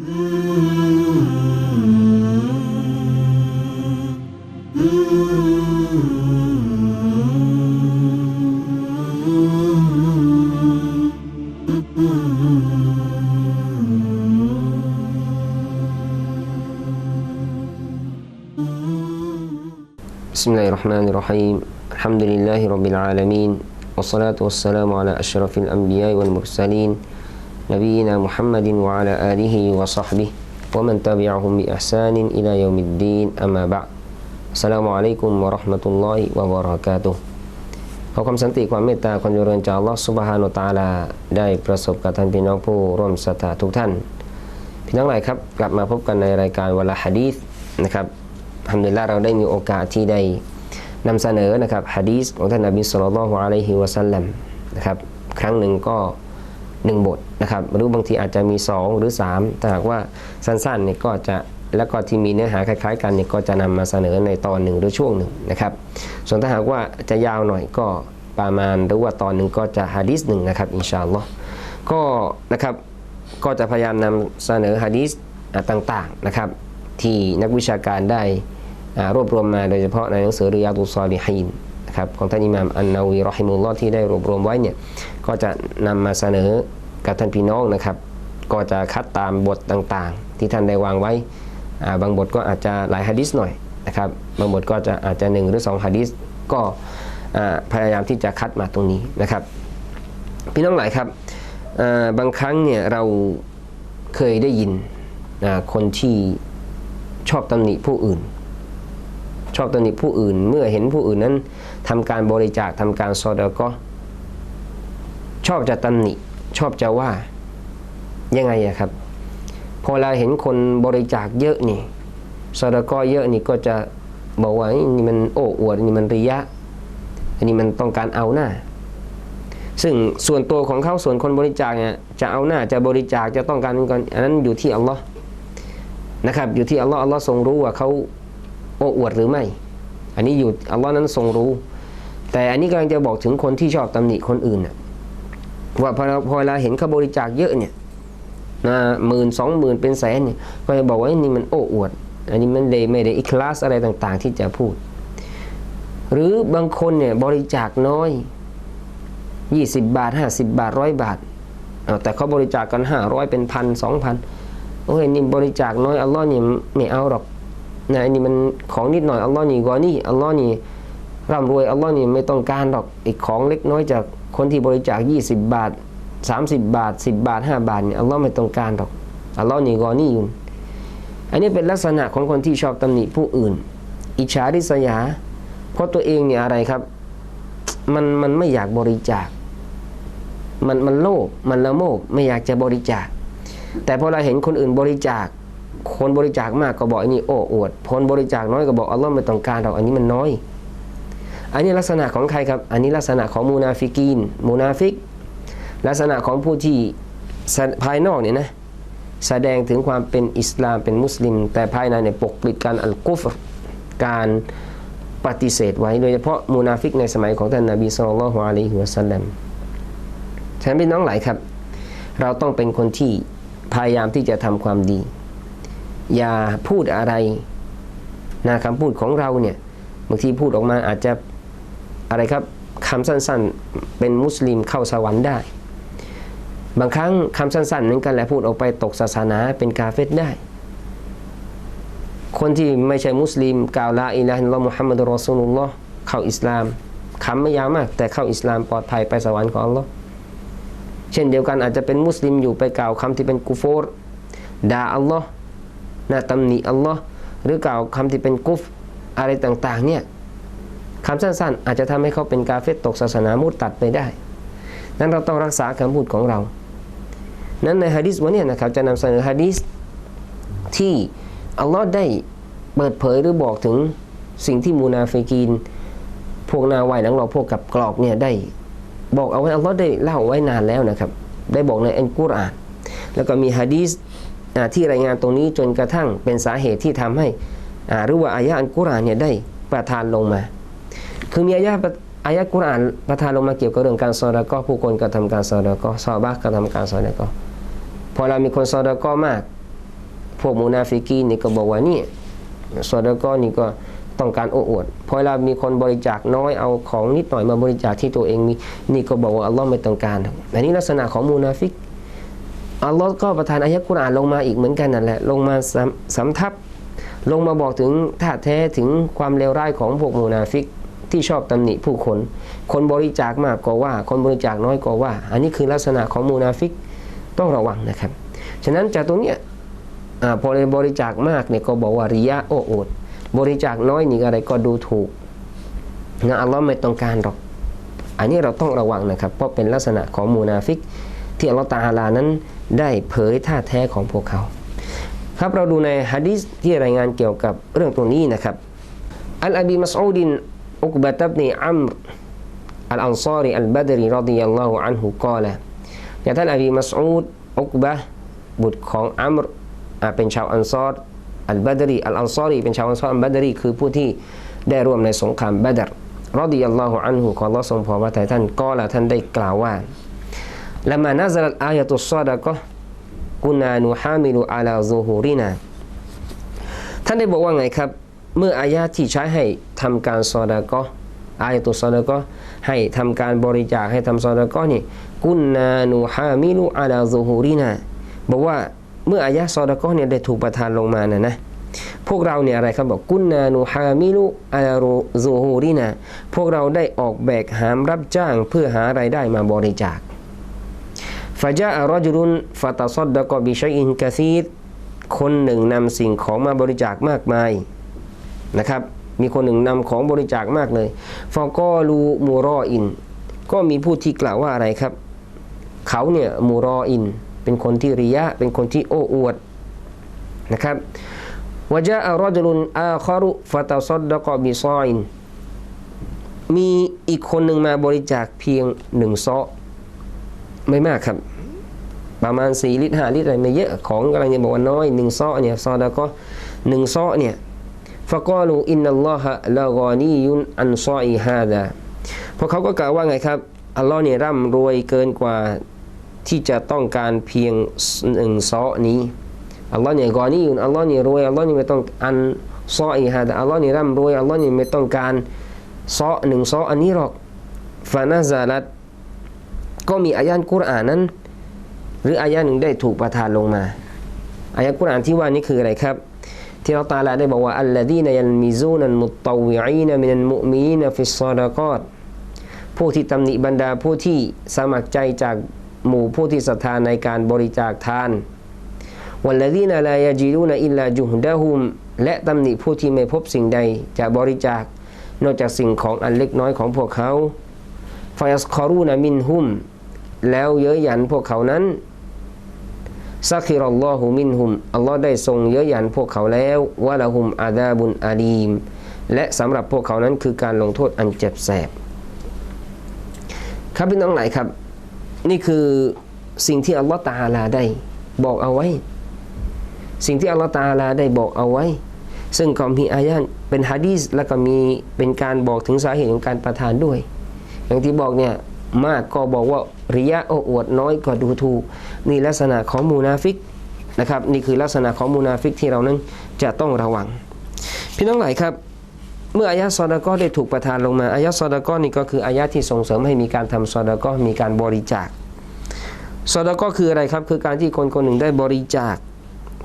بسم الله الرحمن الرحيم الحمد لله رب العالمين والصلاة والسلام على أشرف الأنبياء والمرسلين نبينا محمد وعلى آله وصحبه ومن تبعهم بإحسان إلى يوم الدين أما بعد السلام عليكم ورحمة الله وبركاته ขอความสันติความเมตตาความเจริญจากอัลลอฮฺซุบฮานุตะอาลา ได้ประสบกับท่านพี่น้องผู้ร่วมศรัทธาทุกท่าน พี่น้องหลายครับ กลับมาพบกันในรายการวลาฮะดีษนะครับทำดุลิลละเราได้มีโอกาสที่ได้นำเสนอนะครับฮะดีษของท่านนบีสุลต่านละฮ์อะลัยฮิวะสัลลัมนะครับครั้งหนึ่งก็ หนึ่งบทนะครับหรือบางทีอาจจะมี 2 หรือ 3 แต่หากว่าสั้นๆเนี่ยก็จะแล้วก็ที่มีเนื้อหาคล้ายๆ กันเนี่ยก็จะนำมาเสนอในตอนหนึ่งหรือช่วงหนึ่งนะครับส่วนถ้าหากว่าจะยาวหน่อยก็ประมาณหรือว่าตอนหนึ่งก็จะฮะดีษหนึ่งนะครับอินชาอัลลอฮ์ก็นะครับก็จะพยายามนำเสนอฮะดีษต่างๆนะครับที่นักวิชาการได้รวบรวมมาโดยเฉพาะในหนังสือริยาตุซอลิฮีน นะครับของท่านอิหม่ามอันนาวีรอฮิมุลลอฮ์ที่ได้รวบรวมไว้เนี่ยก็จะนำมาเสนอกับท่านพี่น้องนะครับ ก็จะคัดตามบทต่างๆ ที่ท่านได้วางไว้บางบทก็อาจจะหลายฮะดิษหน่อยนะครับบางบทก็จะอาจจะหนึ่งหรือสองฮะดิษก็พยายามที่จะคัดมาตรงนี้นะครับ พี่น้องหลายครับบางครั้งเนี่ยเราเคยได้ยินคนที่ชอบตำหนิผู้อื่น ชอบตำหนิผู้อื่น เมื่อเห็นผู้อื่นนั้น ทำการบริจาคทำการซอดก็ชอบจะตำหนิ ชอบจะว่ายังไงอะครับ พอเราเห็นคนบริจาคเยอะนี่ซอดก็เยอะนี่ก็จะบอกว่านี่มันโอ้อวดนี่มันริยะ อันนี้มันต้องการเอาหน้า ซึ่งส่วนตัวของเขาส่วนคนบริจาคเนี่ยจะเอาหน้าจะบริจาคจะต้องการก่อนอันนั้นอยู่ที่อัลลอฮ์นะครับ อยู่ที่อัลลอฮ์อัลลอฮ์ทรงรู้ว่าเขาโอ้อวดหรือไม่ อันนี้อยู่อัลลอฮ์นั้นทรงรู้ แต่อันนี้กำลังจะบอกถึงคนที่ชอบตำหนิคนอื่นน่ะว่าพอเราพอเราเห็นเขาบริจาคเยอะเนี่ยนะหมื่นสองหมื่นเป็นแสนเนี่ยก็จะบอกว่านี่มันโอ้อวด อันนี้มันเลยไม่ได้อิคลาสอะไรต่าง ๆ ที่จะพูด หรือบางคนเนี่ยบริจาคน้อย 20 บาท 50 บาทร้อยบาทแต่เขาบริจาคกัน 500 เป็นพันสองพันโอ้ยนี่บริจาคน้อยอัลลอฮ์นี่ยไม่เอาหรอก นะนี่มันของนิดหน่อยอัลลอฮ์นี่กอนี่อัลลอฮ์นี่ร่ำรวยอัลลอฮ์นี่ไม่ต้องการหรอกอีกของเล็กน้อยจากคนที่บริจาค 20 บาท 30 บาท 10 บาท 5 บาทเนี่ยอัลลอฮ์ไม่ต้องการหรอกอัลลอฮ์นี่กอนี่อยู่อันนี้เป็นลักษณะของคนที่ชอบตำหนิผู้อื่น อิจฉาริษยา เพราะตัวเองเนี่ยอะไรครับ มันมันไม่อยากบริจาค มันมันโลภมันละโมบไม่อยากจะบริจาค แต่พอเราเห็นคนอื่นบริจาค คนบริจาคมากก็บอกอันนี้โอ้อวดคนบริจาคน้อยก็บอกอัลลอฮ์ไม่ต้องการเราอันนี้มันน้อย อันนี้ลักษณะของใครครับ อันนี้ลักษณะของมูนาฟิกีนมูนาฟิก ลักษณะของผู้ที่ภายนอกเนี่ยนะแสดงถึงความเป็นอิสลามเป็นมุสลิม แต่ภายในเนี่ยปกปิดการอัลกุฟการปฏิเสธไว้โดยเฉพาะมูนาฟิกในสมัยของท่านนาบีสุลต่านละฮ์อะลัยฮิวะสัลลัมฉันพี่น้องหลายครับ เราต้องเป็นคนที่พยายามที่จะทำความดี อย่าพูดอะไรนะคำพูดของเราเนี่ยบางทีพูดออกมาอาจจะอะไรครับคำสั้นๆ เป็นมุสลิมเข้าสวรรค์ได้ บางครั้งคำสั้นๆนั้นกันแหละพูดออกไปตกศาสนาเป็นกาเฟตได้ คนที่ไม่ใช่มุสลิมกล่าวลาอิลาฮิลลอฮ์มุฮัมมัดุลรอซูลุลลอฮ์เข้าอิสลามคำไม่ยาวมาก แต่เข้าอิสลามปลอดภัยไปสวรรค์ของอัลลอฮ์เช่นเดียวกันอาจจะเป็นมุสลิมอยู่ไปกล่าวคำที่เป็นกุฟอร์ด่าอัลลอฮ์ นะตำหนิอัลลอฮ์หรือกล่าวคำที่เป็นกุฟอะไรต่างๆเนี่ยคำสั้นๆ อาจจะทำให้เขาเป็นกาเฟตตกศาสนามุดตัดไปได้ นั้นเราต้องรักษาคำพูดของเรา นั้นในฮะดิษวันนี้นะครับจะนำเสนอฮะดิษที่อัลลอฮ์ได้เปิดเผยหรือบอกถึงสิ่งที่มูนาฟิกีน พวกนาไวหลังเราพวกกับกรอกเนี่ยได้ บอกเอาไว้อัลลอฮ์ได้เล่าไว้นานแล้วนะครับ ได้บอกในอัลกุรอาน แล้วก็มีฮะดีษ ที่รายงานตรงนี้จนกระทั่งเป็นสาเหตุที่ทำให้หรือว่าอายะอัลกุรอานเนี่ยได้ประทานลงมา คือมีอายะอายะกุรอานประทานลงมาเกี่ยวกับเรื่องการซอดะก็ผู้คนกระทำการซอดะก็ซอบะกระทำการซอดะก็พอเรามีคนซอดะก็มาก พวกมูนาฟิกีนี่ก็บอกว่านี่ซอดาก็นี่ก็ต้องการโอ้อวดพอเวลามีคนบริจาคน้อยเอาของนิดหน่อยมาบริจาคที่ตัวเองมีนี่ก็บอกว่าอัลลอฮ์ไม่ต้องการ อันนี้ลักษณะของมูนาฟิก อัลลอฮ์ก็ประทานอายะกุรอานลงมาอีกเหมือนกันนั่นแหละลงมาสำสำทับ ลงมาบอกถึงท่าแท้ถึงความเลวร้ายของพวกมูนาฟิกที่ชอบตำหนิผู้คน คนบริจาคมากก็ว่า คนบริจาคน้อยก็ว่า อันนี้คือลักษณะของมูนาฟิกต้องระวังนะครับ ฉะนั้นจากตรงนี้พอเลยบริจาคมากเนี่ยก็บอกว่าริยะโอ้อดบริจาคน้อยนี่อะไรก็ดูถูกนะอัลลอฮ์ไม่ต้องการหรอก อันนี้เราต้องระวังนะครับ เพราะเป็นลักษณะของมูนาฟิก ที่อัลลอฮ์ตาอาลานั้น ได้เผยท่าแท้ของพวกเขา ครับเราดูในฮะดีษที่รายงานเกี่ยวกับเรื่องตรงนี้นะครับอันอบีมัสอูดินอุกบะตับนีอัมรอัลอันซารีอัลบัดรีรดิยัลลอฮุอันฮุกาละอย่างท่านอบีมัสอูดอุกบะบุตรของอัมรเป็นชาวอันซอรอัลบัดรีอัลอันซารีเป็นชาวอันซอรอัลบัดรีคือผู้ที่ได้ร่วมในสงครามบัดรรดิยัลลอฮุอันฮุขออัลลอฮ์ทรงพอพระทัยท่านก็ละท่านได้กล่าวว่า ละมานาซาลอายะตุสซอดะก็กุนานูฮามิลูอาลาซูฮูรินาท่านได้บอกว่าไงครับ เมื่ออายะที่ใช้ให้ทำการซอดะก็อายะตุสซอดะก็ให้ทำการบริจาคให้ทำซอดะก็นี่กุนานูฮามิลูอาลาซูฮูรินาบอกว่าเมื่ออายะซอดะก็เนี่ยได้ถูกประทานลงมานะนะพวกเราเนี่ยอะไรครับบอกกุนนานูฮามิลุอารูซูฮูรินาพวกเราได้ออกแบกหามรับจ้างเพื่อหาไรายได้มาบริจาค ฟาจาอัรจุลุนฟาตาซอดดะกอบิชัยอินกะซีดคนหนึ่งนำสิ่งของมาบริจาคมากมายนะครับมีคนหนึ่งนำของบริจาคมากเลยฟอกอลูมูรออิน ก็มีผู้ที่กล่าวว่าอะไรครับ เขาเนี่ยมูรออิน เป็นคนที่ริยะ เป็นคนที่โอ้อวดนะครับวจาอัรจุลุนอาคารุฟาตาซอดดะกอบิซออิน มีอีกคนหนึ่งมาบริจาคเพียงหนึ่งซอ ไม่มากครับ ประมาณ 4 ลิตร 5 ลิตรอะไรไม่เยอะของกำลังจะบอกว่าน้อยหนึ่งซอเนี่ยซอดาก็หนึ่งซอเนี่ยฟะกอลูอินนัลลอฮะละกอนียุนอันซออีฮาดาเพราะเขาก็กล่าวว่าไงครับ อัลลอฮ์เนี่ยร่ำรวยเกินกว่าที่จะต้องการเพียงหนึ่งซ้อนี้อัลลอฮ์เนี่ยกอนียุนอัลลอฮ์เนี่ยรวยอัลลอฮ์เนี่ยไม่ต้องอันซออีฮาดาอัลลอฮ์เนี่ยร่ำรวยอัลลอฮ์เนี่ยไม่ต้องการซ้อหนึ่งซ้ออันนี้หรอกฟานาซาลัต ก็มีอายะกุรอานนั้น หรืออายะหนึ่งได้ถูกประทานลงมาอายะกุรอานที่ว่านี้คืออะไรครับ ที่เราตาลาได้บอกว่าอัลลดีนยันมิซูนันมุตตวิอีนมินันมุมีนฟิสซอดากอตผู้ที่ตำหนิบรรดาผู้ที่สมัครใจจากหมู่ผู้ที่ศรัทธาในการบริจาคทานวัลลดีนลายจีรูนอิลลาจุฮดะฮุมและตำหนิผู้ที่ไม่พบสิ่งใดจะบริจาคนอกจากสิ่งของอันเล็กน้อยของพวกเขา ฟยัสคอรูนามินฮุม แล้วเย้ยหยันพวกเขานั้นซักฮิรัลลอฮุมินฮุม อัลลอฮ์ได้ทรงเย้ยหยันพวกเขาแล้ววะละฮุมอาดาบุนอาลีม และสำหรับพวกเขานั้นคือการลงโทษอันเจ็บแสบ ครับพี่น้องหลายครับ นี่คือสิ่งที่อัลลอฮ์ตาลาได้บอกเอาไว้ สิ่งที่อัลลอฮ์ตาลาได้บอกเอาไว้ ซึ่งก็มีอายะเป็นฮะดีษแล้วก็มีเป็นการบอกถึงสาเหตุของการประทานด้วย อย่างที่บอกเนี่ยมากก็บอกว่าริยะโอ้อวดน้อยก็ดูถูกนี่ลักษณะของมูนาฟิกนะครับนี่คือลักษณะของมูนาฟิกที่เรานั้นจะต้องระวัง พี่น้องหลายครับ เมื่ออายะซอดาก็ได้ถูกประทานลงมาอายะซอดาก็นี่ก็คืออายะที่ส่งเสริมให้มีการทำซอดาก็มีการบริจาคซอดาก็คืออะไรครับ คือการที่คนคนหนึ่งได้บริจาค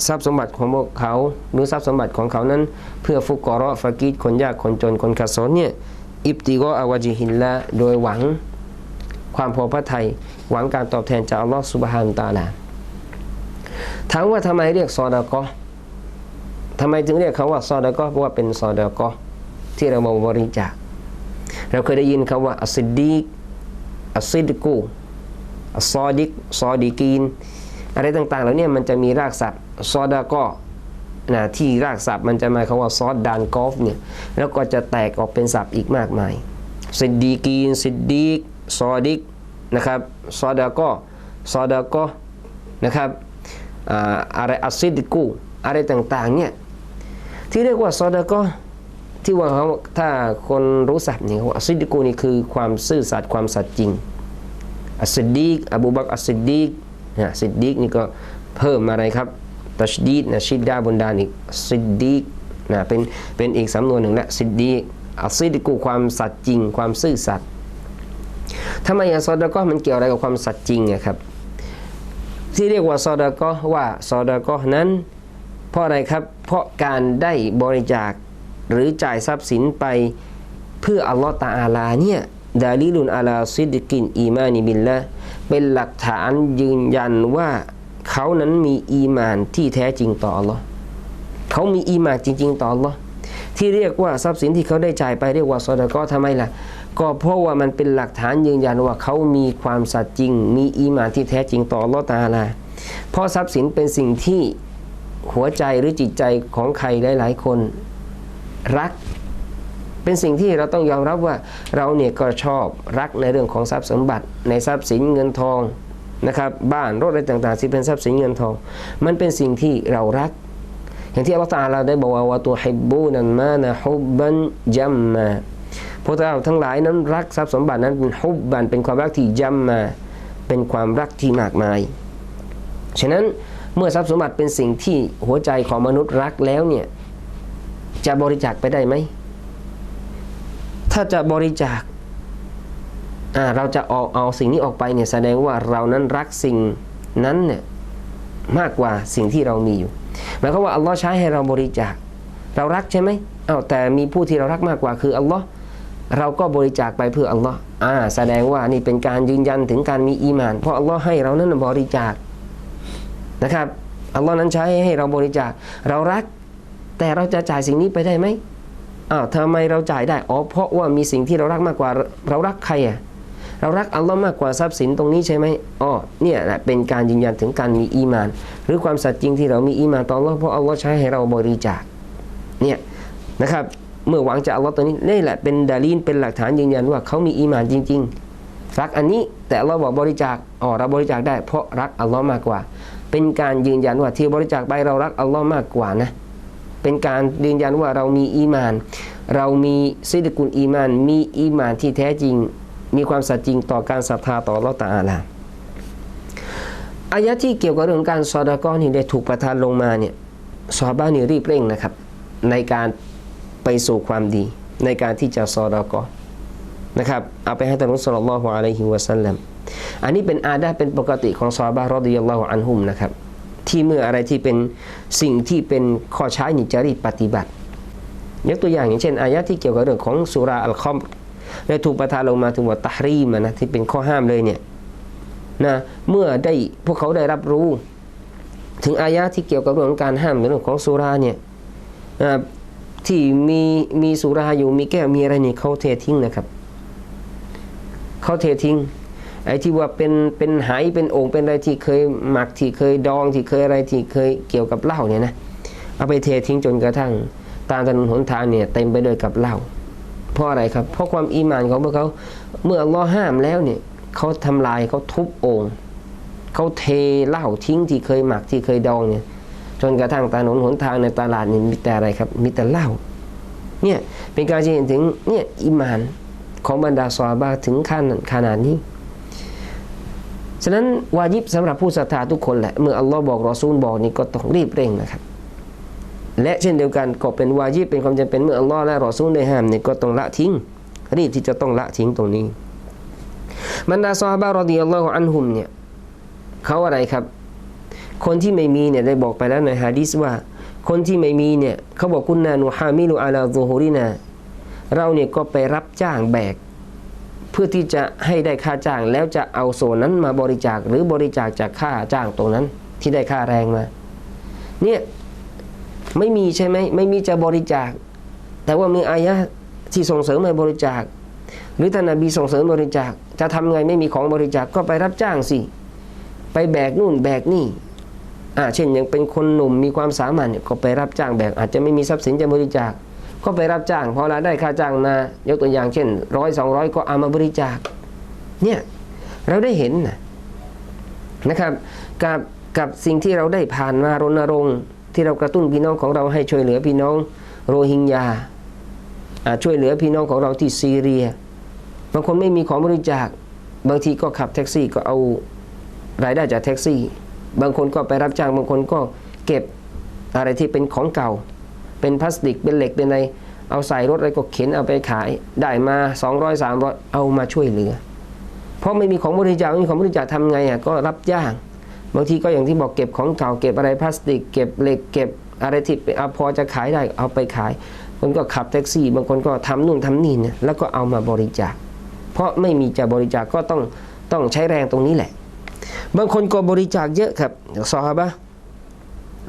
ทรัพย์สมบัติของพวกเขาหรือทรัพย์สมบัติของเขานั้น เพื่อฟุกกรอฟากีดคนยากคนจนคนขัดสนเนี่ย อิบติโกอาวาจิฮินละโดยหวังความพอพระทัยหวังการตอบแทนจากอัลลอฮฺสุบฮานตะอาลาถามว่าทำไมเรียกซอดากอทำไมจึงเรียกเขาว่าซอดากอเพราะว่าเป็นซอดากอที่เรามาบริจาคเราเคยได้ยินคำว่าอัสซิดดีกอัสซิดกูอัสซอดิกซอดีกีน อะไรต่างๆเหล่านี้มันจะมีรากศัพท์ซอดากอ นะที่รากศัพท์มันจะหมายควาว่าซอดดานกอฟเนี่ยแล้วก็จะแตกออกเป็นศัพท์อีกมากมายซิดดีกีนซิดดีกซอดิกนะครับซอดาก็ซอดาก็นะครับอะไรอัซิดกูอะไรต่างๆเนี่ยที่เรียกว่าซอดาก็ที่ว่าเขาถ้าคนรู้ศัพท์เนี่ยว่าอัซิดกูนี่คือความซื่อสัตย์ความสัตย์จริงอัสซิดดีกอบูบักอัสซิดดีกนะซิดดีกนี่ก็เพิ่มอะไรครับ ตัชดีดนะชิดดาบนดานอีกซิดดีกนะเป็นเป็นอีกสำนวนหนึ่งและซิดดีกอัซิดกูความสัตย์จริง ความซื่อสัตย์ทำไมอะซอดาก็มันเกี่ยวอะไรกับความสัตย์จริงอะครับที่เรียกว่าซอดาก็ว่าซอดาก็นั้น เพราะอะไรครับ เพราะการได้บริจาคหรือจ่ายทรัพย์สินไปเพื่ออัลลอฮ์ตาอาลาเนี่ยดาลิลุนอาลาซิดกินอีมานิบิลละเป็นหลักฐานยืนยันว่า เขานั้นมีอีมานที่แท้จริงต่ออัลลอฮ์เขามีอีมานจริง ๆ ต่ออัลลอฮ์ที่เรียกว่าทรัพย์สินที่เขาได้จ่ายไปเรียกว่าซอดาก็ทำไมล่ะ ก็เพราะว่ามันเป็นหลักฐานยืนยันว่าเขามีความสัตย์จริง มีอีมานที่แท้จริงต่ออัลลอฮ์ตาอาลาเพราะทรัพย์สินเป็นสิ่งที่หัวใจหรือจิตใจของใครหลาย ๆ คนรัก เป็นสิ่งที่เราต้องยอมรับว่าเราเนี่ยก็ชอบรักในเรื่องของทรัพย์สมบัติในทรัพย์สินเงินทอง นะครับบ้านรถอะไรต่างๆที่เป็นทรัพย์สินเงินทอง มันเป็นสิ่งที่เรารัก อย่างที่อัลลอฮฺตาอาลาได้บอกว่าว่าตัวฮิบูนันมานะฮุบบันจัมมาพวกเราทั้งหลายนั้นรักทรัพย์สมบัตินั้นเป็นฮุบบันเป็นความรักที่จัมมาเป็นความรักที่มากมาย ฉะนั้นเมื่อทรัพย์สมบัติเป็นสิ่งที่หัวใจของมนุษย์รักแล้วเนี่ยจะบริจาคไปได้ไหม ถ้าจะบริจาค เราจะออกเอาสิ่งนี้ออกไปเนี่ยแสดงว่าเรานั้นรักสิ่งนั้นเนี่ยมากกว่าสิ่งที่เรามีอยู่หมายความว่าอัลลอฮ์ใช้ให้เราบริจาค เรารักใช่ไหมเอา้าแต่มีผู้ที่เรารักมากกว่าคืออัลลอฮ์เราก็บริจาคไปเพื่ออัลลอฮ์อ่าแสดงว่านี่เป็นการยืนยันถึงการมีอีมาน เพราะอัลลอฮ์ให้เรานั้นบริจาคนะครับอัลลอฮ์นั้นใช้ให้เราบริจาค เรารัก แต่เราจะจ่ายสิ่งนี้ไปได้ไหมอ้าวทำไมเราจ่ายได้อ๋อเพราะว่ามีสิ่งที่เรารักมากกว่า เรารักใครอะ เรารักอัลลอฮ์มากกว่าทรัพย์สินตรงนี้ใช่ไหมอ๋อเนี่ยแหละเป็นการยืนยันถึงการมีอีมาน หรือความสัตย์จริงที่เรามีอีมานต่ออัลลอฮ์เพราะอัลลอฮ์ใช้ให้เราบริจาคเนี่ยนะครับเมื่อหวังจากอัลลอฮ์ตัวนี้นี่แหละเป็นดาลีนเป็นหลักฐานยืนยันว่าเขามีอีมานจริง ๆ รักอันนี้แต่เราบอกบริจาคอ๋อเราบริจาคได้เพราะรักอัลลอฮ์มากกว่า เป็นการยืนยันว่าที่บริจาคไปเรารักอัลลอฮ์มากกว่านะเป็นการยืนยันว่าเรามีอีมาน เรามีซิดกุลอีมาน มีอีมานที่แท้จริง มีความสัตย์จริงต่อการศรัทธาต่อลอตาอาลาอายะที่เกี่ยวกับเรื่องการซอดาก้อนี่ได้ถูกประทานลงมาเนี่ยซอบ้านี่รีบเร่งนะครับ ในการไปสู่ความดี ในการที่จะซอดาก้อนนะครับเอาไปให้ท่านุสลลอฮุอะลัยฮิวะสัลลัมอันนี้เป็นอาดาเป็นปกติของซอฮาบะห์รอดิยัลลอฮุอันฮุมนะครับ ที่เมื่ออะไรที่เป็นสิ่งที่เป็นข้อใช้นิจารีปฏิบัติ ยกตัวอย่างอย่างเช่น อายะที่เกี่ยวกับเรื่องของสุราอัลคอม ได้ถูกประทานลงมาถึงว่าตะฮรีมนะที่เป็นข้อห้ามเลยเนี่ยนะเมื่อได้พวกเขาได้รับรู้ ถึงอายะที่เกี่ยวกับเรื่องของการห้ามเรื่องของสุราเนี่ยนะที่มีมีสุราอยู่มีแก้วมีอะไรนี่เขาเททิ้งนะครับเขาเททิ้งไอ้ที่ว่าเป็นเป็นไหเป็นโอ่งเป็นอะไรที่เคยหมักที่เคยดองที่เคยอะไรที่เคยเกี่ยวกับเหล้าเนี่ยนะเอาไปเททิ้งจนกระทั่งตามถนนหนทางเนี่ยเต็มไปด้วยกับเหล้า เพราะอะไรครับ เพราะความอีมานของพวกเขาเมื่ออัลลอฮ์ห้ามแล้วเนี่ยเขาทำลายเขาทุบโอ่งเขาเทเหล้าทิ้งที่เคยหมักที่เคยดองเนี่ยจนกระทั่งถนนหนทางในตลาดนี่มีแต่อะไรครับ มีแต่เหล้าเนี่ยเป็นการเห็นถึงเนี่ยอีมานของบรรดาซอฮาบะถึงขั้นขนาดนี้ ฉะนั้นวาญิบสำหรับผู้ศรัทธาทุกคนแหละ เมื่ออัลลอฮ์บอกรอซูลบอกนี่ก็ต้องรีบเร่งนะครับ และเช่นเดียวกันก็เป็นวาญิบเป็นความจำเป็นเมื่ออัลลอฮ์และรอซูลได้ห้ามเนี่ยก็ต้องละทิ้งรีบที่จะต้องละทิ้งตรงนี้บรรดาซอฮาบะรอดิยัลลอฮุอันฮุมเนี่ยเขาอะไรครับ คนที่ไม่มีเนี่ยได้บอกไปแล้วในฮะดีษว่า คนที่ไม่มีเนี่ยเขาบอกคุณนานุฮามิลุอาลาซูฮูรินาเราเนี่ยก็ไปรับจ้างแบก เพื่อที่จะให้ได้ค่าจ้างแล้วจะเอาส่วนนั้นมาบริจาคหรือบริจาคจากค่าจ้างตรงนั้นที่ได้ค่าแรงมาเนี่ย ไม่มีใช่ไหมไม่มีจะบริจาค แต่ว่ามีอายะที่ส่งเสริมให้บริจาค หรือท่านนบีส่งเสริมบริจาค จะทำไงไม่มีของบริจาคก็ไปรับจ้างสิ ไปแบกนู่นแบกนี่อ่าเช่นยังเป็นคนหนุ่มมีความสามารถเนี่ยก็ไปรับจ้างแบกอาจจะไม่มีทรัพย์สินจะบริจาค ก็ไปรับจ้างพอเราได้ค่าจ้างมายกตัวอย่างเช่นร้อยสองร้อยก็เอามาบริจาคเนี่ยเราได้เห็นนะนะครับกับกับสิ่งที่เราได้ผ่านมารณรงค์ ที่เรากระตุ้นพี่น้องของเราให้ช่วยเหลือพี่น้องโรฮิงญาช่วยเหลือพี่น้องของเราที่ซีเรีย บางคนไม่มีของบริจาค บางทีก็ขับแท็กซี่ก็เอารายได้จากแท็กซี่ บางคนก็ไปรับจ้าง บางคนก็เก็บอะไรที่เป็นของเก่า เป็นพลาสติก เป็นเหล็ก เป็นอะไร เอาใส่รถอะไรก็เข็นเอาไปขาย ได้มา 200 300 เอามาช่วยเหลือ เพราะไม่มีของบริจาคไม่มีของบริจาคทำไงอะ ก็รับจ้าง บางทีก็อย่างที่บอกเก็บของเก่าเก็บอะไรพลาสติก เก็บเหล็กเก็บอะไรที่เอาพอจะขายได้เอาไปขายคนก็ขับแท็กซี่ บางคนก็ทำนู่นทำนี่เนี่ยแล้วก็เอามาบริจาค เพราะไม่มีจะบริจาคก็ต้องต้องใช้แรงตรงนี้แหละ บางคนก็บริจาคเยอะครับซอฮาบะ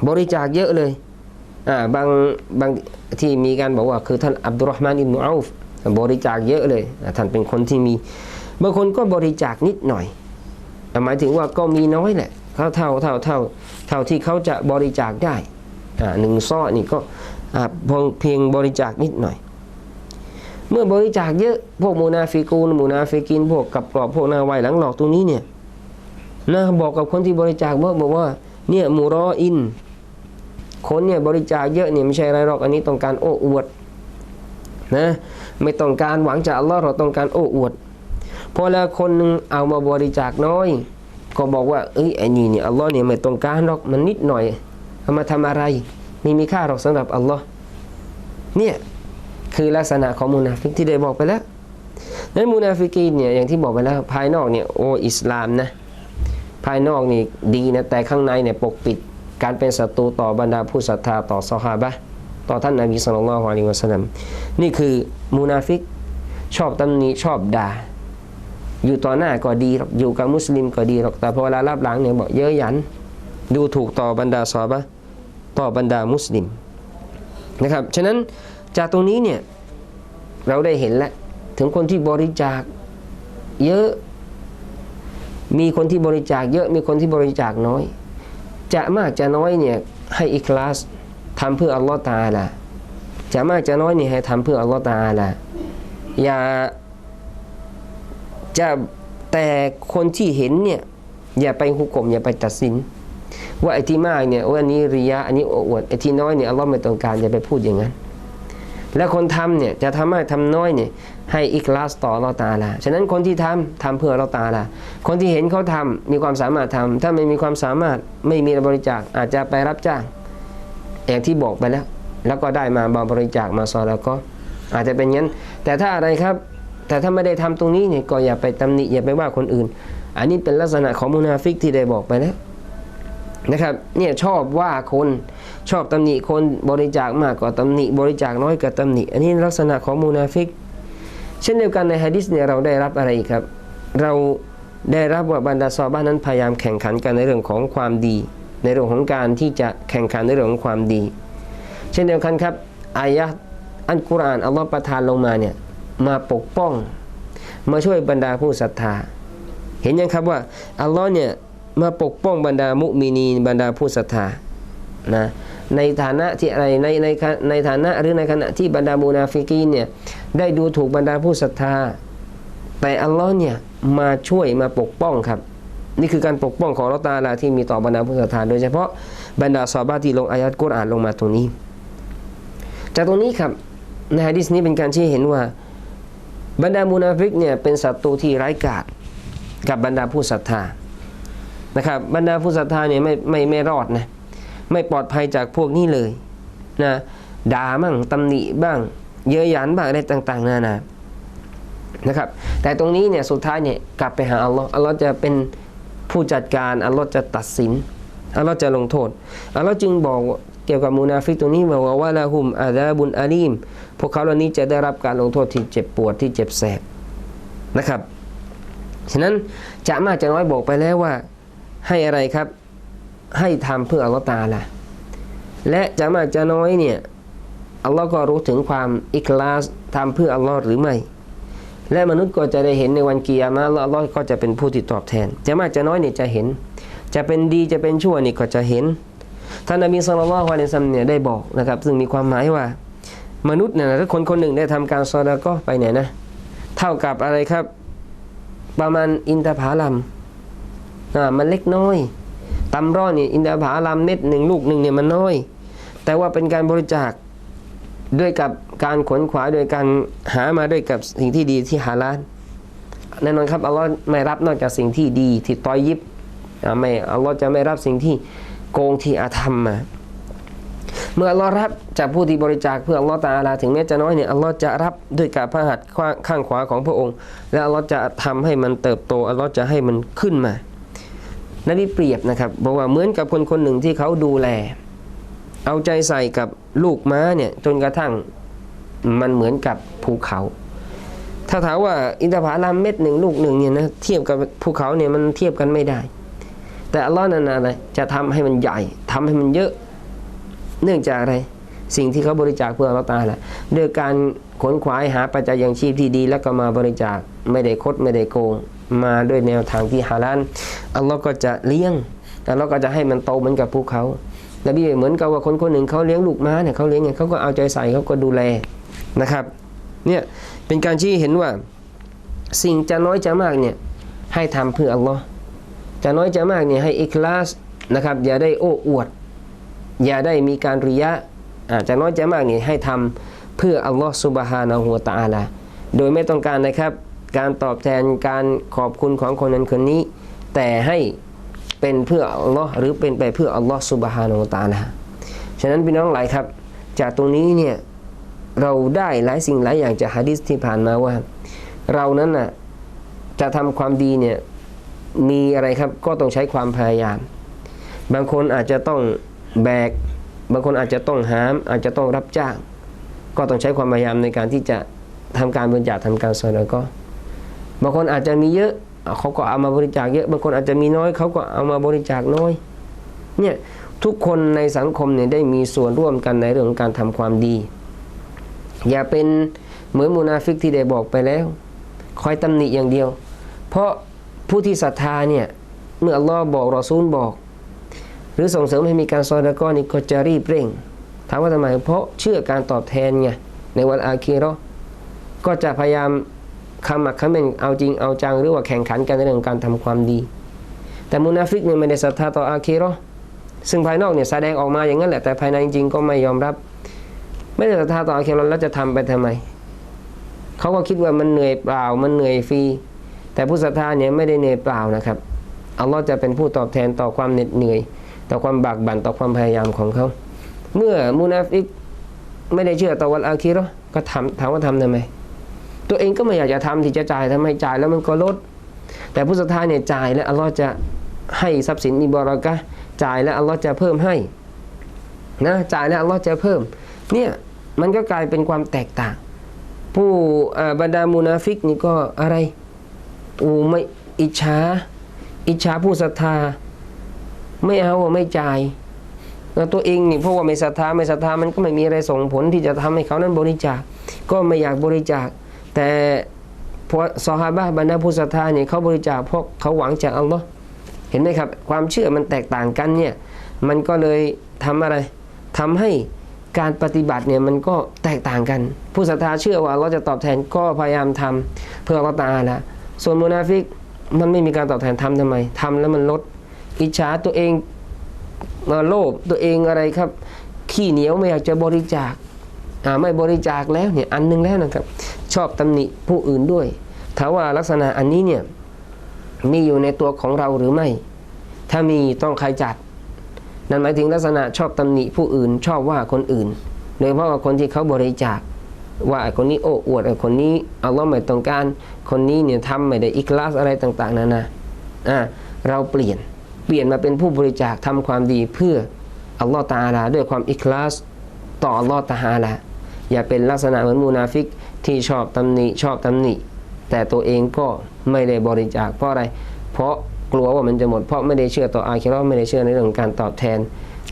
บริจาคเยอะเลยอ่าบางบางที่มีการบอกว่าคือท่านอับดุลรอฮ์มานอิบนุอัฟบริจาคเยอะเลยท่านเป็นคนที่มี บางคนก็บริจาคนิดหน่อยหมายถึงว่าก็มีน้อยแหละ เท่าเท่าเท่าเท่าเท่าที่เขาจะบริจาคได้หนึ่งซ้อนี่ก็เพียงบริจาคนิดหน่อย เมื่อบริจาคเยอะพวกมูนาฟิกูนมูนาฟิกินพวกกับกรอบพวกนาไวหลังหลอกตรงนี้เนี่ยนะบอกกับคนที่บริจาคบอกบอกว่าเนี่ยมูรออิน คนเนี่ยบริจาคเยอะเนี่ยไม่ใช่ไรหรอกอันนี้ต้องการโอ้อวดนะไม่ต้องการหวังจากอัลลอฮ์เราต้องการโอ้อวดพอแล้วคนนึงเอามาบริจาคน้อย ก็บอกว่าเอ้ยไอ้นี่เนี่ยอัลลอฮ์เนี่ยไม่ต้องการหรอกมันนิดหน่อยเอามาทำอะไร ไม่มีค่าหรอกสำหรับอัลลอฮ์เนี่ยคือลักษณะของมุนาฟิกที่ได้บอกไปแล้วนั้นมุนาฟิกีนเนี่ยอย่างที่บอกไปแล้วภายนอกเนี่ยโออิสลามนะภายนอกนี่ดีนะแต่ข้างในเนี่ยปกปิดการเป็นศัตรูต่อบรรดาผู้ศรัทธาต่อซอฮาบะต่อท่านนบีสุลต่านละฮ์อะลัยฮิวะสัลลัมนี่คือมุนาฟิกชอบตำหนิชอบด่า อยู่ต่อหน้าก็ดีหรอกอยู่กับมุสลิมก็ดีหรอกแต่พอเวลารับหลังเนี่ยบอกเยอะหยัน ดูถูกต่อบรรดาซอบะต่อบรรดามุสลิมนะครับฉะนั้นจากตรงนี้เนี่ยเราได้เห็นแล้วถึงคนที่บริจาคเยอะมีคนที่บริจาคเยอะมีคนที่บริจาคน้อย จะมากจะน้อยเนี่ยให้อิคลาสทำเพื่ออัลลอฮ์ตาละจะมากจะน้อยเนี่ยให้ทำเพื่ออัลลอฮ์ตาอาละอย่า จะแต่คนที่เห็นเนี่ยอย่าไปหุกกลมอย่าไปตัดสิน ว่าไอ้ที่มากเนี่ยโอ้อันนี้ริยะอันนี้อวดไอ้ที่น้อยเนี่ยอัลลอฮ์ไม่ต้องการอย่าไปพูดอย่างนั้น และคนทำเนี่ยจะทำมากทำน้อยเนี่ยให้อิคลาสต่อเราตาละฉะนั้นคนที่ทำทำเพื่อเราตาละคนที่เห็นเขาทำมีความสามารถทำถ้าไม่มีความสามารถไม่มีบริจาคอาจจะไปรับจ้างอย่างที่บอกไปแล้ว แล้วก็ได้มาบริจาคมาซอแล้วก็อาจจะเป็นงั้น แต่ถ้าอะไรครับ แต่ถ้าไม่ได้ทำตรงนี้เนี่ยก็อย่าไปตำหนิอย่าไปว่าคนอื่น อันนี้เป็นลักษณะของมุนาฟิกที่ได้บอกไปแล้วนะครับเนี่ยชอบว่าคนชอบตำหนิคนบริจาคมากกว่าตำหนิบริจาคน้อยกว่าตำหนิ อันนี้ลักษณะของมุนาฟิก เช่นเดียวกันในฮะดิษเนี่ยเราได้รับอะไรครับ เราได้รับว่าบรรดาซอบ้านนั้นพยายามแข่งขันกันในเรื่องของความดี ในเรื่องของการที่จะแข่งขันในเรื่องของความดี เช่นเดียวกันครับอายะอันกุรอานอัลลอฮ์ประทานลงมาเนี่ย มาปกป้อง มาช่วยบรรดาผู้ศรัทธา เห็นยังครับว่าอัลลอฮ์เนี่ยมาปกป้องบรรดามุมินีบรรดาผู้ศรัทธานะในฐานะที่อะไรในในในฐานะหรือในขณะที่บรรดามูนาฟิกีนเนี่ยได้ดูถูกบรรดาผู้ศรัทธา แต่อัลลอฮ์เนี่ยมาช่วยมาปกป้องครับ นี่คือการปกป้องของลอตาลาที่มีต่อบรรดาผู้ศรัทธาโดยเฉพาะบรรดาซอฮาบะห์ที่ลงอายัดกุรอานลงมาตรงนี้ จากตรงนี้ครับในฮะดิษนี้เป็นการชี้เห็นว่า บรรดามูนาฟิกเนี่ยเป็นศัตรูที่ร้ายกาจกับบรรดาผู้ศรัทธานะครับบรรดาผู้ศรัทธาเนี่ยไม่ไม่ไม่รอดนะไม่ปลอดภัยจากพวกนี้เลยนะด่าบ้างตำหนิบ้าง เยอะหยันบ้างอะไรต่าง ๆ นานานะครับแต่ตรงนี้เนี่ยสุดท้ายเนี่ยกลับไปหาอัลลอฮ์อัลลอฮ์จะเป็นผู้จัดการอัลลอฮ์จะตัดสินอัลลอฮ์จะลงโทษอัลลอฮ์จึงบอก เกี่ยวกับมูนาฟิกตรงนี้บอกว่าละหุมอาดาบุนอาลีม พวกเขาเหล่านี้จะได้รับการลงโทษที่เจ็บปวดที่เจ็บแสบนะครับ ฉะนั้นจะมากจะน้อยบอกไปแล้วว่าให้อะไรครับ ให้ทำเพื่ออัลลอฮ์ตาละและจะมากจะน้อยเนี่ยอัลลอฮ์ก็รู้ถึงความอิคลาสทำเพื่ออัลลอฮ์หรือไม่ และมนุษย์ก็จะได้เห็นในวันกิยามะแล้วอัลลอฮ์ก็จะเป็นผู้ที่ตอบแทน จะมากจะน้อยเนี่ยจะเห็น จะเป็นดีจะเป็นชั่วนี่ก็จะเห็น ท่านนบีสุลต่านละฮ์วะลัยฮิวะซัลลัมเนี่ยได้บอกนะครับซึ่งมีความหมายว่า มนุษย์เนี่ยถ้าคนคนหนึ่งได้ทำการซอดาก็ไปไหนนะ เท่ากับอะไรครับ ประมาณอินทผลัมอ่ามันเล็กน้อยตำร้อนนี่อินทผลัมเม็ดหนึ่งลูกหนึ่งเนี่ยมันน้อย แต่ว่าเป็นการบริจาคด้วยกับการขวนขวายโดยการหามาด้วยกับสิ่งที่ดีที่ฮาลาลแน่นอนครับอัลลอฮ์ไม่รับนอกจากสิ่งที่ดีที่ตอยยิบไม่อัลลอฮ์จะไม่รับสิ่งที่ โกงที่อาธรรมมาเมื่ออัลลอฮ์รับจากผู้ที่บริจาคเพื่ออัลลอฮ์ตาอาลาถึงแม้จะน้อยเนี่ยอัลลอฮ์จะรับด้วยการพระหัตถ์ข้างขวาของพระองค์ และอัลลอฮ์จะทำให้มันเติบโตอัลลอฮ์จะให้มันขึ้นมานบีเปรียบนะครับบอกว่าเหมือนกับคนคนหนึ่งที่เขาดูแล เอาใจใส่กับลูกม้าเนี่ยจนกระทั่งมันเหมือนกับภูเขา ถ้าถามว่าอินทผลัมเม็ดหนึ่งลูกหนึ่งเนี่ยนะเทียบกับภูเขาเนี่ยมันเทียบกันไม่ได้ แต่อัลลอฮ์นั่นอะไรจะทำให้มันใหญ่ทำให้มันเยอะ เนื่องจากอะไร สิ่งที่เขาบริจาคเพื่ออัลลอฮ์ตาละด้วยการขนขวายหาปัจจัยยังชีพที่ดี แล้วก็มาบริจาคไม่ได้คดไม่ได้โกง มาด้วยแนวทางที่ฮาลาลอัลลอฮ์ก็จะเลี้ยงอัลลอฮ์ก็จะให้มันโตเหมือนกับภูเขานบีเหมือนกับว่าคนคนหนึ่งเขาเลี้ยงลูกม้าเนี่ยเขาเลี้ยงไงเขาก็เอาใจใส่เขาก็ดูแลนะครับเนี่ยเป็นการชี้เห็นว่าสิ่งจะน้อยจะมากเนี่ยให้ทำเพื่ออัลลอฮ์ จะน้อยจะมากเนี่ยให้อิคลาสนะครับอย่าได้โอ้อวด อย่าได้มีการริยะอาจจะน้อยจะมากเนี่ยให้ทำเพื่ออัลลอฮ์ซุบฮานะฮูวตะอาลาโดยไม่ต้องการนะครับ การตอบแทนการขอบคุณของคนนั้นคนนี้ แต่ให้เป็นเพื่ออัลลอฮ์หรือเป็นไปเพื่ออัลลอฮ์ซุบฮานะฮูวตะอาลาฉะนั้นพี่น้องหลายครับ จากตรงนี้เนี่ยเราได้หลายสิ่งหลายอย่างจากฮะดิษที่ผ่านมาว่า เรานั้นน่ะจะทำความดีเนี่ย มีอะไรครับ ก็ต้องใช้ความพยายาม บางคนอาจจะต้องแบก บางคนอาจจะต้องหาม อาจจะต้องรับจ้าง ก็ต้องใช้ความพยายามในการที่จะทำการบริจาคทำการสอนก็บางคนอาจจะมีเยอะเขาก็เอามาบริจาคเยอะ บางคนอาจจะมีน้อยเขาก็เอามาบริจาคน้อย เนี่ยทุกคนในสังคมเนี่ยได้มีส่วนร่วมกันในเรื่องของการทำความดี อย่าเป็นเหมือนมูนาฟิกที่ได้บอกไปแล้ว คอยตำหนิอย่างเดียว เพราะ ผู้ที่ศรัทธาเนี่ยเมื่ออัลลอฮ์บอกรอซูลบอก หรือส่งเสริมให้มีการซอดะก้อนี่ก็จะรีบเร่งถามว่าทำไมเพราะเชื่อการตอบแทนไงในวันอาคีราะห์ก็จะพยายามคำหมักคำเป็นเอาจริงเอาจังหรือว่าแข่งขันกันในเรื่องการทำความดี แต่มุนาฟิกเนี่ยไม่ได้ศรัทธาต่ออาคีราะห์ซึ่งภายนอกเนี่ยแสดงออกมาอย่างนั้นแหละแต่ภายในจริงๆก็ไม่ยอมรับ ไม่ได้ศรัทธาต่ออาคีราะห์แล้วจะทำไปทำไมเขาก็คิดว่ามันเหนื่อยเปล่ามันเหนื่อยฟรี แต่ผู้ศรัทธาเนี่ยไม่ได้เหนื่อยเปล่านะครับอัลลอฮ์จะเป็นผู้ตอบแทนต่อความเหน็ดเหนื่อย ต่อความบากบั่นต่อความพยายามของเขา เมื่อมุนาฟิกไม่ได้เชื่อต่อวันอาคีราะห์ก็ทำถามว่าทำทำไมตัวเองก็ไม่อยากจะทำที่จะจ่ายทำไมจ่ายแล้วมันก็ลด แต่ผู้ศรัทธาเนี่ยจ่ายแล้วอัลลอฮ์จะให้ทรัพย์สินอิบารอกะจ่ายแล้วอัลลอฮ์จะเพิ่มให้นะจ่ายแล้วอัลลอฮ์จะเพิ่มเนี่ยมันก็กลายเป็นความแตกต่าง ผู้บรรดามุนาฟิกนี่ก็อะไร อูไม่อิจฉาอิจฉาผู้ศรัทธา ไม่เอาไม่จ่ายแล้วตัวเองนี่เพราะว่าไม่ศรัทธาไม่ศรัทธามันก็ไม่มีอะไรส่งผลที่จะทำให้เขานั้นบริจาค ก็ไม่อยากบริจาค แต่พอซอฮาบะบรรดาผู้ศรัทธาเนี่ยเขาบริจาคเพราะเขาหวังจากอัลลอฮ์เห็นไหมครับ ความเชื่อมันแตกต่างกันเนี่ยมันก็เลยทำอะไรทำให้การปฏิบัติเนี่ยมันก็แตกต่างกัน ผู้ศรัทธาเชื่อว่าเราจะตอบแทนก็พยายามทำเพื่ออัลลอฮ์ตาละ ส่วนมุนาฟิกมันไม่มีการตอบแทนทำทำไมทำแล้วมันลด อิจฉาตัวเองโลภตัวเองอะไรครับ ขี้เหนียวไม่อยากจะบริจาคอ่าไม่บริจาคแล้วเนี่ยอันหนึงแล้วนะครับ ชอบตำหนิผู้อื่นด้วยถามว่าลักษณะอันนี้เนี่ยมีอยู่ในตัวของเราหรือไม่ ถ้ามีต้องใครจัด นั่นหมายถึงลักษณะชอบตำหนิผู้อื่น ชอบว่าคนอื่น โดยเฉพาะคนที่เขาบริจาค ว่าไอ้คนนี้โอ้อวดไอ้คนนี้เอาล้อไม่ต้องการ คนนี้เนี่ยทำไม่ได้อิคลาสอะไรต่าง ๆนานาอ่าเราเปลี่ยนเปลี่ยนมาเป็นผู้บริจาคทำความดีเพื่ออัลลอฮ์ตาลาด้วยความอิคลาสต่ออัลลอฮ์ตาลาอย่าเป็นลักษณะเหมือนมูนาฟิกที่ชอบตำหนิชอบตำหนิ แต่ตัวเองก็ไม่ได้บริจาคเพราะอะไร เพราะกลัวว่ามันจะหมดเพราะไม่ได้เชื่อต่ออาคิราะห์ไม่ได้เชื่อในเรื่องของการตอบแทน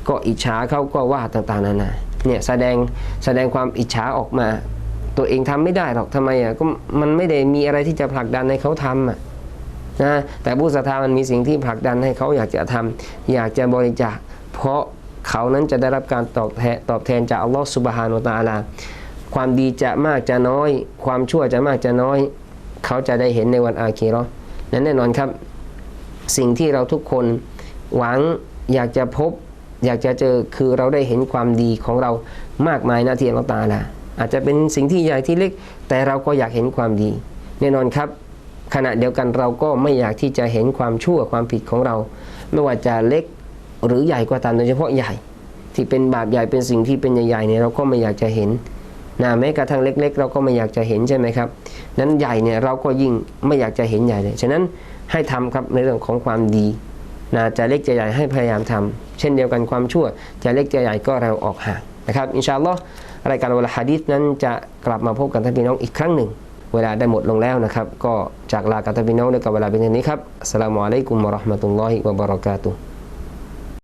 ก็อิจฉาเขาก็ว่าต่างๆนานาเนี่ยแสดงแสดงความอิจฉาออกมา ตัวเองทำไม่ได้หรอกทำไมอะก็มันไม่ได้มีอะไรที่จะผลักดันให้เขาทำอะนะแต่ผู้ศรัทธามันมีสิ่งที่ผลักดันให้เขาอยากจะทำอยากจะบริจาค เพราะเขานั้นจะได้รับการตอบแทนตอบแทนจากอัลลอฮฺสุบฮานุตะอาลา ความดีจะมากจะน้อย ความชั่วจะมากจะน้อย เขาจะได้เห็นในวันอาคีราะห์นั้นแน่นอนครับ สิ่งที่เราทุกคนหวังอยากจะพบ อยากจะเจอคือเราได้เห็นความดีของเรามากมายน้าที่อัลลอฮฺตาลา อาจจะเป็นสิ่งที่ใหญ่ที่เล็ก แต่เราก็อยากเห็นความดี แน่นอนครับ ขณะเดียวกันเราก็ไม่อยากที่จะเห็นความชั่วความผิดของเรา ไม่ว่าจะเล็กหรือใหญ่ก็ตามโดยเฉพาะใหญ่ ที่เป็นบาปใหญ่เป็นสิ่งที่เป็นใหญ่ๆเนี่ยเราก็ไม่อยากจะเห็นนะแม้กระทั่งเล็ก ๆ เราก็ไม่อยากจะเห็นใช่ไหมครับ นั้นใหญ่เนี่ยเราก็ยิ่งไม่อยากจะเห็นใหญ่เลย ฉะนั้นให้ทำครับในเรื่องของความดีนะจะเล็กจะใหญ่ให้พยายามทำเช่นเดียวกันความชั่วจะเล็กจะใหญ่ก็เราออกห่างนะครับ อินชาอัลลอฮ์ รายการวลาฮะดิษนั้นจะกลับมาพบกันท่านพี่น้องอีกครั้งหนึ่ง เวลาได้หมดลงแล้วนะครับ ก็จากลากับท่านพี่น้องในกับเวลาเป็นเท่านี้ครับสลามอะลัยกุมมะราะห์มะตุลลอฮิวะบะเราะกาตุฮ์